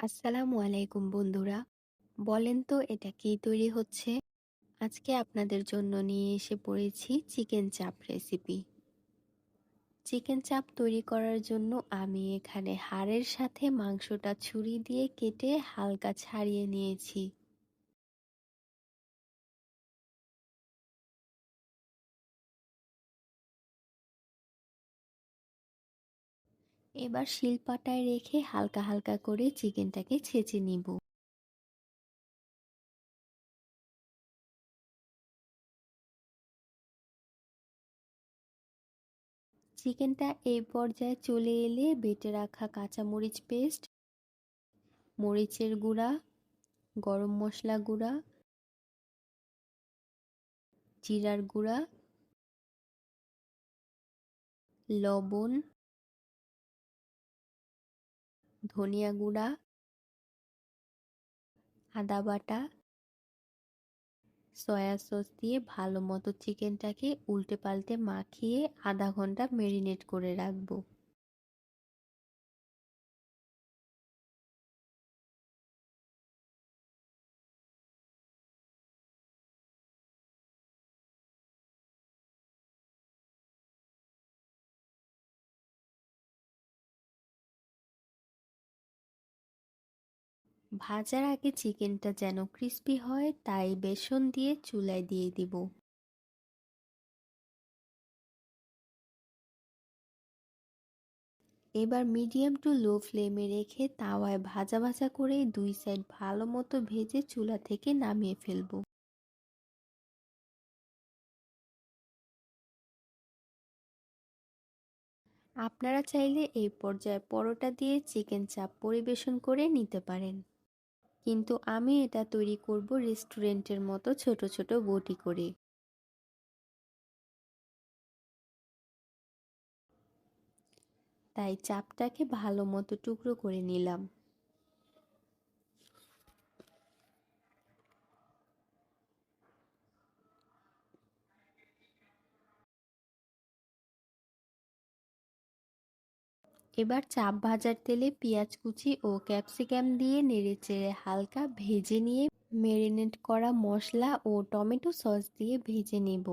আসসালামু আলাইকুম বন্ধুরা। বলেন তো, এটা কি তৈরি হচ্ছে? আজকে আপনাদের জন্য নিয়ে এসে পড়েছি চিকেন চাপ রেসিপি। চিকেন চাপ তৈরি করার জন্য আমি এখানে হাড়ের সাথে মাংসটা ছুরি দিয়ে কেটে হালকা ছাড়িয়ে নিয়েছি। এবার শিলপাটায় রেখে হালকা হালকা করে চিকেনটাকে ছেঁচে নিব। চিকেনটা এই পর্যায়ে চলে এলে বেটে রাখা কাঁচামরিচ পেস্ট, মরিচের গুঁড়া, গরম মশলা গুঁড়া, জিরার গুঁড়া, লবণ ধনিয়া গুঁড়া, আদা বাটা, সয়া সস দিয়ে ভালো মতো চিকেনটাকে উল্টে পাল্টে মাখিয়ে আধা ঘণ্টা মেরিনেট করে রাখব। ভাজার আগে চিকেনটা যেন ক্রিস্পি হয়, তাই বেসন দিয়ে চুলায় দিয়ে দিব। এবার মিডিয়াম টু লো ফ্লেমে রেখে তাওয়ায় ভাজা ভাজা করে দুই সাইড ভালো মতো ভেজে চুলা থেকে নামিয়ে ফেলব। আপনারা চাইলে এই পর্যায়ে পরোটা দিয়ে চিকেন চাপ পরিবেশন করে নিতে পারেন। কিন্তু আমি এটা তৈরি করব রেস্টুরেন্টের মতো ছোট ছোট বটি করে। তাই চাপটাকে ভালো মতো টুকরো করে নিলাম। এবার চাপ ভাজার তেলে পেঁয়াজ কুচি ও ক্যাপসিকাম দিয়ে নেড়েচেড়ে হালকা ভেজে নিয়ে ম্যারিনেট করা মশলা ও টমেটো সস দিয়ে ভেজে নেব।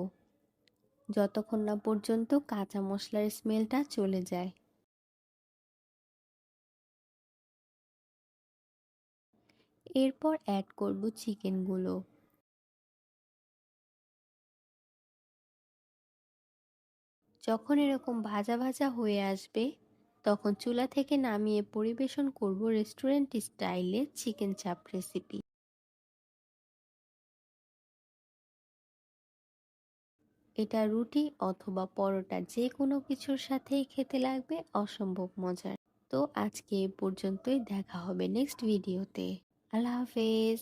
যতক্ষণ না পর্যন্ত কাঁচা মশলার স্মেলটা চলে যায়। এরপর অ্যাড করব চিকেনগুলো যখন এরকম ভাজা ভাজা হয়ে আসবে তখন চুলা থেকে নামিয়ে পরিবেশন করব রেস্টুরেন্ট স্টাইলে চিকেন চাপ রেসিপি এটা রুটি অথবা পরোটা যে কোনো কিছুর সাথেই খেতে লাগবে অসম্ভব মজার। তো আজকে এ পর্যন্তই, দেখা হবে নেক্সট ভিডিওতে আল্লাহ হাফেজ।